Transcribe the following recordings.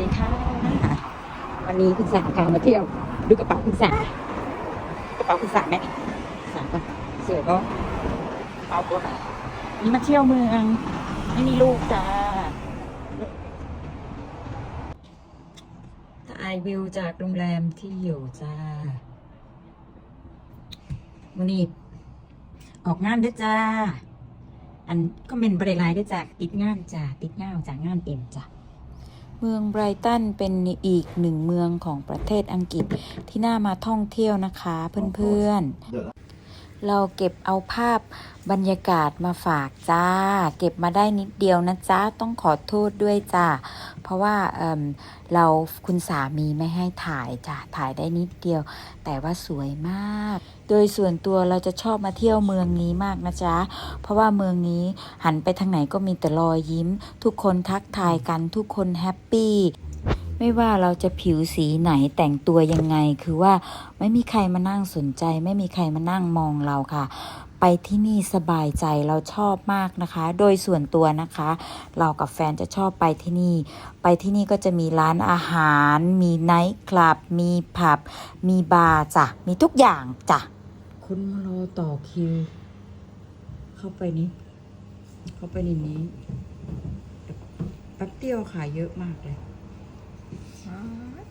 ดีค่ะ วันนี้คุณสาพามาเที่ยว ดูกระเป๋าคุณสากระเป๋าคุณสาไหมสาก็สวยก็เอาตัวนี่มาเที่ยวเมือง ไม่มีลูกจ้าถ่ายวิวจากโรงแรมที่อยู่จ้าวันนี้ออกงานด้วยจ้า อันก็เป็นบริไลน์ด้วยจ้าติดงานจ้าติดงานจากงานเอ็มจ้า เมืองไบรตันเป็นอีกหนึ่งเมืองของประเทศอังกฤษที่น่ามาท่องเที่ยวนะคะเพื่อนๆ เราเก็บเอาภาพบรรยากาศมาฝากจ้า เก็บมาได้นิดเดียวนะจ้าต้องขอโทษด้วยจ้าเพราะว่าเเราคุณสามีไม่ให้ถ่ายจ้ะถ่ายได้นิดเดียว แต่ว่าสวยมาก โดยส่วนตัวเราจะชอบมาเที่ยวเมืองนี้มากนะจ๊ะเพราะว่าเมืองนี้หันไปทางไหนก็มีแต่รอยยิ้ม ทุกคนทักทายกันทุกคนแฮปปี้ ไม่ว่าเราจะผิวสีไหนแต่งตัวยังไง คือว่าไม่มีใครมานั่งสนใจ ไม่มีใครมานั่งมองเราค่ะ ไปที่นี่สบายใจเราชอบมากนะคะ โดยส่วนตัวนะคะ เรากับแฟนจะชอบไปที่นี่ ไปที่นี่ก็จะมีร้านอาหาร มีไนท์คลับ มีผับ มีบาร์จ้ะ มีทุกอย่างจ้ะคุณมารอต่อคิว เข้าไปนี้เข้าไปในนี้แป๊บเดียวขายเยอะมากเลย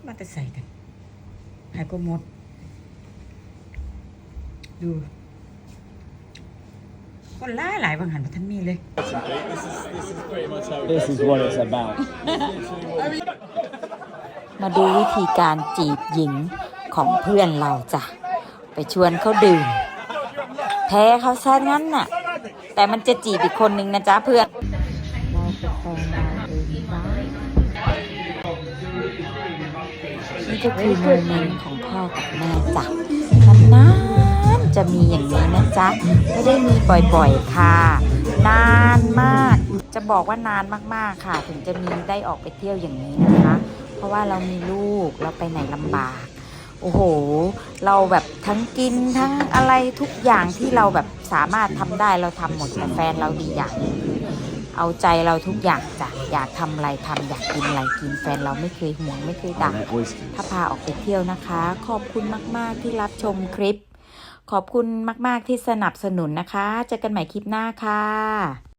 มาแต่ใส่กันหายก็หมด ดูคนหล่ายหลายบางหันมาท่านมีเลย This is what it's about. มาดูวิธีการจีบหญิงของเพื่อนเราจ้ะ ไปชวนเขาดื่ม แพ้เขาซะงั้นน่ะ แต่มันจะจีบอีกคนนึงนะจ๊ะเพื่อน นี่ก็คือโมเมนต์ของพ่อกับแม่จ้ะนานๆจะมีอย่างนี้นะจ๊ะ ไม่ได้มีบ่อยๆค่ะ นานมากจะบอกว่านานมากๆค่ะ ถึงจะมีได้ออกไปเที่ยวอย่างนี้นะคะ เพราะว่าเรามีลูกเราไปไหนลำบากโอ้โห เราแบบทั้งกินทั้งอะไรทุกอย่างที่เราแบบสามารถทำได้เราทำหมดแต่แฟนเราดีอย่าง เอาใจเราทุกอย่างจ้ะอยากทำอะไรทำอยากกินอะไรกินแฟนเราไม่เคยห่วงไม่เคยด่า That oyster. ถ้าพาออกไปเที่ยวนะคะ ขอบคุณมาก ๆ ที่รับชมคลิป ขอบคุณมาก ๆ ที่สนับสนุนนะคะ เจอกันใหม่คลิปหน้าค่ะ